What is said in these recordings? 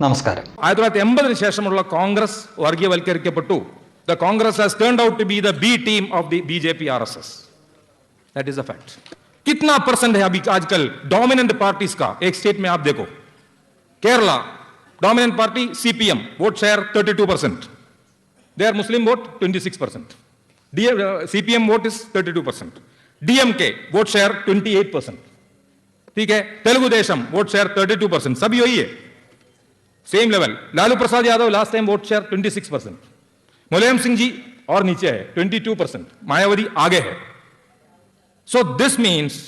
നമസ്കാരം ആയിരത്തി തൊള്ളായിരത്തി എൺപതിന് ശേഷമുള്ള Congress വർഗീയവൽക്കരിക്കപ്പെട്ടു the Congress has turned out to be the B team of the B J P R S S that is the fact कितना percent है अभी आजकल डोमिनेंट पार्टीज का एक स्टेट में आप देखो Kerala dominant party CPM vote share 32 percent there Muslim vote 26 percent CPM vote is 32 percent DMK vote share 28 percent ठीक है Telugu Desam vote share 32 percent सभी वही है same level Lalu Prasad Yadav last time vote share 26 percent Mulayam Singh ji और नीचे है 22 percent Mayawati आगे है सो दिस मीन्स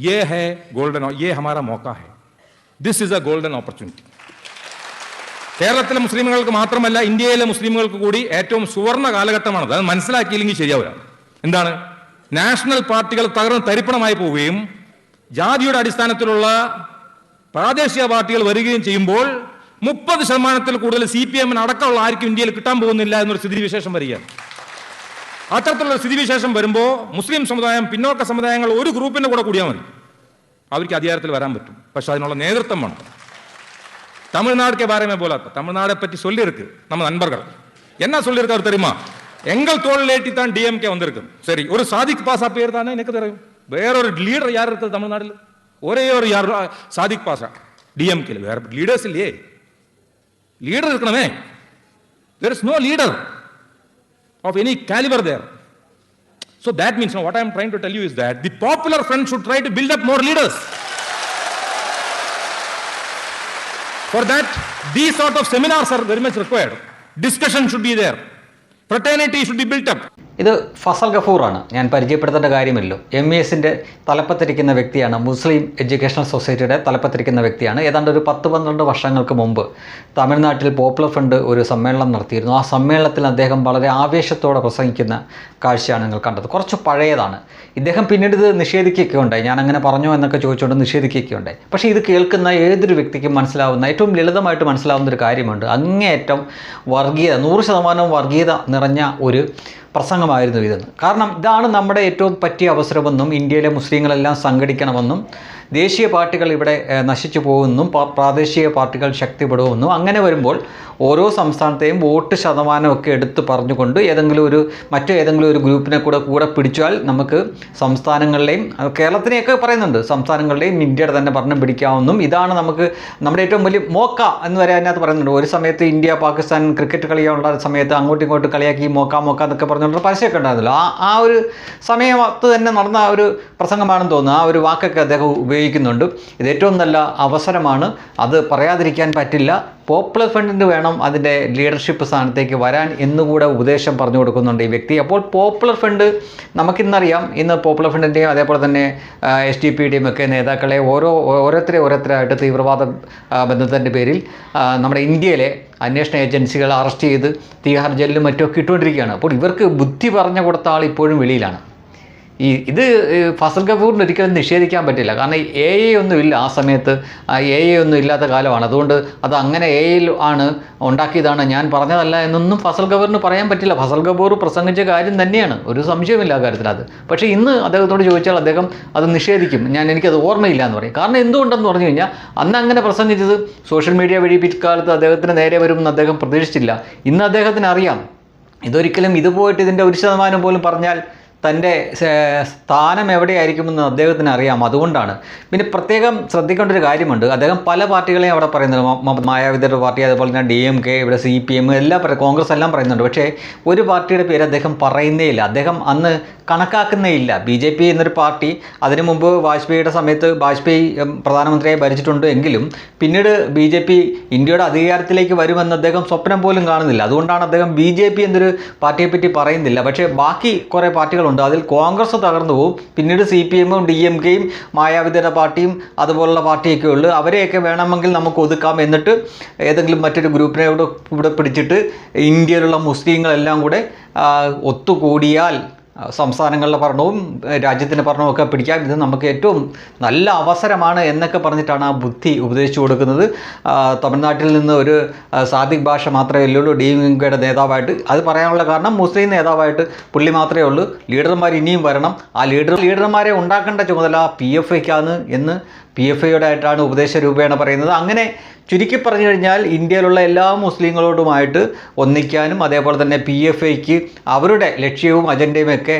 ये है गोल्डन ये हमारा मौका है this is a golden opportunity കേരളത്തിലെ മുസ്ലിമുകൾക്ക് മാത്രമല്ല ഇന്ത്യയിലെ മുസ്ലിമുകൾക്ക് കൂടി ഏറ്റവും സുവർണ കാലഘട്ടമാണത് അത് മനസ്സിലാക്കിയില്ലെങ്കിൽ ശരിയാവില്ല എന്താണ് നാഷണൽ പാർട്ടികൾ തകർന്ന് തരിപ്പണമായി പോവുകയും ജാതിയുടെ അടിസ്ഥാനത്തിലുള്ള പ്രാദേശിക പാർട്ടികൾ വരികയും ചെയ്യുമ്പോൾ മുപ്പത് ശതമാനത്തിൽ കൂടുതൽ സി പി എമ്മിന് അടക്കമുള്ള ആർക്കും ഇന്ത്യയിൽ കിട്ടാൻ പോകുന്നില്ല എന്നൊരു സ്ഥിതിവിശേഷം വരികയാണ്. അത്തരത്തിലുള്ള സ്ഥിതിവിശേഷം വരുമ്പോൾ മുസ്ലിം സമുദായം പിന്നോക്ക സമുദായങ്ങൾ ഒരു ഗ്രൂപ്പിന്റെ കൂടെ കൂടിയാൽ മതി. അവർക്ക് അധികാരത്തിൽ വരാൻ പറ്റും. പക്ഷെ അതിനുള്ള നേതൃത്വം വേണം. தமிழ்நாடுக்கே பாரமே போலாத்த தமிழ்நாடை பற்றி சொல்லியிருக்கு நம்ம நண்பர்கள் என்ன சொல்லியிருக்கு அவர் தெரியுமா எங்கள் தோளிலேட்டி தான் டிஎம்கே வந்திருக்கு சரி ஒரு சாதிக் பாசா പേര് தானே எனக்கு தெரியும் வேறொரு ലീഡർ யார் இருக்குது தமிழ்நாட்டில் ஒரே സാദിഖ് யார் ഡി എം കെ വേറെ ലീഡേഴ്സ് ഇല്ലേ? லீடர் இருக்கணுமே there is no leader of any caliber there. So that means now what I am trying to tell you is that the popular front should try to build up more leaders. For that, these sort of seminars are very much required. Discussion should be there. Fraternity should be built up. ഇത് ഫസൽ ഗഫൂറാണ്. ഞാൻ പരിചയപ്പെടുത്തേണ്ട കാര്യമല്ലോ M E എസിന്റെ തലപ്പത്തിരിക്കുന്ന വ്യക്തിയാണ് മുസ്ലിം educational സൊസൈറ്റിയുടെ തലപ്പത്തിരിക്കുന്ന വ്യക്തിയാണ്. ഏതാണ്ട് ഒരു പത്ത് പന്ത്രണ്ട് വർഷങ്ങൾക്ക് മുമ്പ് തമിഴ്നാട്ടിൽ പോപ്പുലർ ഫണ്ട് ഒരു സമ്മേളനം നടത്തിയിരുന്നു. ആ സമ്മേളനത്തിൽ അദ്ദേഹം വളരെ ആവേശത്തോടെ പ്രസംഗിക്കുന്ന കാഴ്ചയാണ് നിങ്ങൾ കണ്ടത്. കുറച്ച് പഴയതാണ്. ഇദ്ദേഹം പിന്നീട് ഇത് നിഷേധിക്കുകയൊക്കെ ഉണ്ടായി ഞാൻ അങ്ങനെ പറഞ്ഞോ എന്നൊക്കെ ചോദിച്ചുകൊണ്ട് നിഷേധിക്കുകയൊക്കെ ഉണ്ടായി പക്ഷേ ഇത് കേൾക്കുന്ന ഏതൊരു വ്യക്തിക്കും മനസ്സിലാവുന്ന ഏറ്റവും ലളിതമായിട്ട് മനസ്സിലാവുന്ന ഒരു കാര്യമുണ്ട്. അങ്ങേയറ്റം വർഗീയത നൂറ് ശതമാനം വർഗീയത നിറഞ്ഞ ഒരു പ്രസംഗമായിരുന്നു ഇതെന്ന് കാരണം ഇതാണ് നമ്മുടെ ഏറ്റവും പറ്റിയ അവസരമെന്നും ഇന്ത്യയിലെ മുസ്ലിങ്ങളെല്ലാം സംഘടിക്കണമെന്നും ദേശീയ പാർട്ടികൾ ഇവിടെ നശിച്ചു പോകുമെന്നും പ്രാദേശിക പാർട്ടികൾ ശക്തിപ്പെടുമെന്നും അങ്ങനെ വരുമ്പോൾ ഓരോ സംസ്ഥാനത്തെയും വോട്ട് ശതമാനമൊക്കെ എടുത്ത് പറഞ്ഞുകൊണ്ട് ഏതെങ്കിലും ഒരു മറ്റു ഏതെങ്കിലും ഒരു ഗ്രൂപ്പിനെ കൂടെ കൂടെ പിടിച്ചാൽ നമുക്ക് സംസ്ഥാനങ്ങളിലെയും കേരളത്തിനെയൊക്കെ പറയുന്നുണ്ട് സംസ്ഥാനങ്ങളുടെയും ഇന്ത്യയുടെ തന്നെ ഭരണം പിടിക്കാമെന്നും ഇതാണ് നമുക്ക് നമ്മുടെ ഏറ്റവും വലിയ മോക്ക എന്ന് വരെ അതിനകത്ത് പറയുന്നുണ്ട്. ഒരു സമയത്ത് ഇന്ത്യ പാകിസ്ഥാൻ ക്രിക്കറ്റ് കളിയുള്ള സമയത്ത് അങ്ങോട്ടും ഇങ്ങോട്ടും കളിയാക്കി മോക്ക മോക്ക എന്നൊക്കെ പറഞ്ഞുകൊണ്ട് പരസ്യമൊക്കെ ഉണ്ടായിരുന്നല്ലോ. ആ ആ ഒരു സമയത്ത് തന്നെ നടന്ന ആ ഒരു പ്രസംഗമാണെന്ന് തോന്നുന്നു. ആ ഒരു വാക്കൊക്കെ അദ്ദേഹം ഉപയോഗിക്കുന്നുണ്ട്. ഇത് ഏറ്റവും നല്ല അവസരമാണ്. അത് പറയാതിരിക്കാൻ പറ്റില്ല. പോപ്പുലർ ഫ്രണ്ടിന് വേണം അതിന്റെ ലീഡർഷിപ്പ് സ്ഥാനത്തേക്ക് വരാൻ എന്നുകൂടെ ഉപദേശം പറഞ്ഞു കൊടുക്കുന്നുണ്ട് ഈ വ്യക്തി. അപ്പോൾ പോപ്പുലർ ഫ്രണ്ട് നമുക്കിന്നറിയാം. ഇന്ന് പോപ്പുലർ ഫ്രണ്ടിന്റെയും അതേപോലെ തന്നെ എസ് ടി പിയുടെയും ഒക്കെ നേതാക്കളെ ഓരോ ഓരോരുത്തരെ ഓരോരുത്തരായിട്ട് തീവ്രവാദ ബന്ധത്തിന്റെ പേരിൽ നമ്മുടെ ഇന്ത്യയിലെ അന്വേഷണ ഏജൻസികൾ അറസ്റ്റ് ചെയ്ത് തീഹാർ ജയിലിലും മറ്റുമൊക്കെ ഇട്ടുകൊണ്ടിരിക്കുകയാണ്. അപ്പോൾ ഇവർക്ക് ബുദ്ധി പറഞ്ഞു കൊടുത്ത ആൾ ഇപ്പോഴും വെളിയിലാണ്. ഈ ഇത് ഫസൽ കപൂറിന് ഒരിക്കലും നിഷേധിക്കാൻ പറ്റില്ല. കാരണം എ ഐ ഒന്നും ഇല്ല ആ സമയത്ത്. എ ഐ ഒന്നും ഇല്ലാത്ത കാലമാണ്. അതുകൊണ്ട് അത് അങ്ങനെ എ ഐയിൽ ആണ് ഉണ്ടാക്കിയതാണ് ഞാൻ പറഞ്ഞതല്ല എന്നൊന്നും ഫസൽ കപൂറിന് പറയാൻ പറ്റില്ല. ഫസൽ കപൂർ പ്രസംഗിച്ച കാര്യം തന്നെയാണ്. ഒരു സംശയമില്ല ആ കാര്യത്തിൽ അത്. പക്ഷേ ഇന്ന് അദ്ദേഹത്തോട് ചോദിച്ചാൽ അദ്ദേഹം അത് നിഷേധിക്കും. ഞാൻ എനിക്കത് ഓർമ്മയില്ല എന്ന് പറയും. കാരണം എന്തുകൊണ്ടെന്ന് പറഞ്ഞു കഴിഞ്ഞാൽ അന്ന് അങ്ങനെ പ്രസംഗിച്ചത് സോഷ്യൽ മീഡിയ വഴി പിൽക്കാലത്ത് അദ്ദേഹത്തിന് നേരെ വരുമെന്ന് അദ്ദേഹം പ്രതീക്ഷിച്ചില്ല. ഇന്ന് അദ്ദേഹത്തിന് അറിയാം ഇതൊരിക്കലും ഇതുപോയിട്ട് ഇതിന്റെ ഒരു ശതമാനം പോലും പറഞ്ഞാൽ തന്റെ സ്ഥാനം എവിടെയായിരിക്കുമെന്ന് അദ്ദേഹത്തിന് അറിയാം. അതുകൊണ്ടാണ്. പിന്നെ പ്രത്യേകം ശ്രദ്ധിക്കേണ്ട ഒരു കാര്യമുണ്ട്. അദ്ദേഹം പല പാർട്ടികളെയും അവിടെ പറയുന്നുണ്ട്. മ- മ- പാർട്ടി അതുപോലെ തന്നെ ഡി എം കെ ഇവിടെ സി പി എം എല്ലാം പറയും കോൺഗ്രസ് എല്ലാം പറയുന്നുണ്ട്. പക്ഷേ ഒരു പാർട്ടിയുടെ പേര് അദ്ദേഹം പറയുന്നേ ഇല്ല. അദ്ദേഹം അന്ന് കണക്കാക്കുന്നേ ഇല്ല. ബി ജെ പി എന്നൊരു പാർട്ടി അതിനു മുമ്പ് വാജ്പേയിയുടെ സമയത്ത് വാജ്പേയി പ്രധാനമന്ത്രിയായി ഭരിച്ചിട്ടുണ്ട് എങ്കിലും പിന്നീട് ബി ജെ പി ഇന്ത്യയുടെ അധികാരത്തിലേക്ക് വരുമെന്ന് അദ്ദേഹം സ്വപ്നം പോലും കാണുന്നില്ല. അതുകൊണ്ടാണ് അദ്ദേഹം ബി ജെ പി എന്നൊരു പാർട്ടിയെപ്പറ്റി പറയുന്നില്ല. പക്ഷേ ബാക്കി കുറേ പാർട്ടികളുണ്ട്. അതിൽ കോൺഗ്രസ് തകർന്നു പോകും പിന്നീട് സി പി എമ്മും ഡി എം കെയും മായാവിതര പാർട്ടിയും അതുപോലുള്ള പാർട്ടിയൊക്കെ ഉള്ളു. അവരെയൊക്കെ വേണമെങ്കിൽ നമുക്ക് ഒതുക്കാം എന്നിട്ട് ഏതെങ്കിലും മറ്റൊരു ഗ്രൂപ്പിനെ ഇവിടെ ഇവിടെ പിടിച്ചിട്ട് ഇന്ത്യയിലുള്ള മുസ്ലിങ്ങളെല്ലാം കൂടെ ഒത്തുകൂടിയാൽ സംസ്ഥാനങ്ങളുടെ ഭരണവും രാജ്യത്തിന്റെ ഭരണവും ഒക്കെ പിടിക്കാം ഇത് നമുക്ക് ഏറ്റവും നല്ല അവസരമാണ് എന്നൊക്കെ പറഞ്ഞിട്ടാണ് ആ ബുദ്ധി ഉപദേശിച്ചു കൊടുക്കുന്നത്. തമിഴ്നാട്ടിൽ നിന്ന് ഒരു സാദിഖ് ഭാഷ മാത്രമേ ഉള്ളൂ ഡി എം നേതാവായിട്ട്. അത് പറയാനുള്ള കാരണം മുസ്ലിം നേതാവായിട്ട് പുള്ളി മാത്രമേ ഉള്ളൂ. ലീഡർമാർ ഇനിയും വരണം. ആ ലീഡർ ലീഡർമാരെ ഉണ്ടാക്കേണ്ട ചുമതല പി എഫ് ഐക്കാണ് എന്ന് പി എഫ് ഐയോടായിട്ടാണ് ഉപദേശ രൂപേണ പറയുന്നത്. അങ്ങനെ ചുരുക്കി പറഞ്ഞു കഴിഞ്ഞാൽ ഇന്ത്യയിലുള്ള എല്ലാ മുസ്ലിങ്ങളോടുമായിട്ട് ഒന്നിക്കാനും അതേപോലെ തന്നെ പി എഫ് ഐക്ക് അവരുടെ ലക്ഷ്യവും അജണ്ടയും ഒക്കെ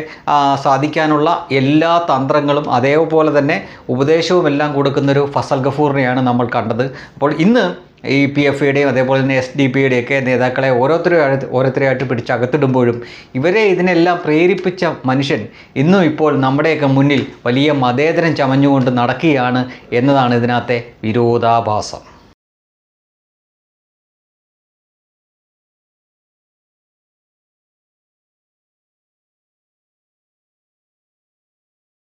സാധിക്കാനുള്ള എല്ലാ തന്ത്രങ്ങളും അതേപോലെ തന്നെ ഉപദേശവും എല്ലാം കൊടുക്കുന്നൊരു ഫസൽ ഗഫൂറിനെയാണ് നമ്മൾ കണ്ടത്. അപ്പോൾ ഇന്ന് ഈ പി എഫ് ഐയുടെയും അതേപോലെ തന്നെ എസ് ഡി പിയുടെയൊക്കെ നേതാക്കളെ ഓരോരുത്തരും ഓരോരുത്തരെയായിട്ട് പിടിച്ച് അകത്തിടുമ്പോഴും ഇവരെ ഇതിനെല്ലാം പ്രേരിപ്പിച്ച മനുഷ്യൻ ഇന്നും ഇപ്പോൾ നമ്മുടെയൊക്കെ മുന്നിൽ വലിയ മതേതരം ചമഞ്ഞുകൊണ്ട് നടക്കുകയാണ് എന്നതാണ് ഇതിനകത്തെ വിരോധാഭാസം.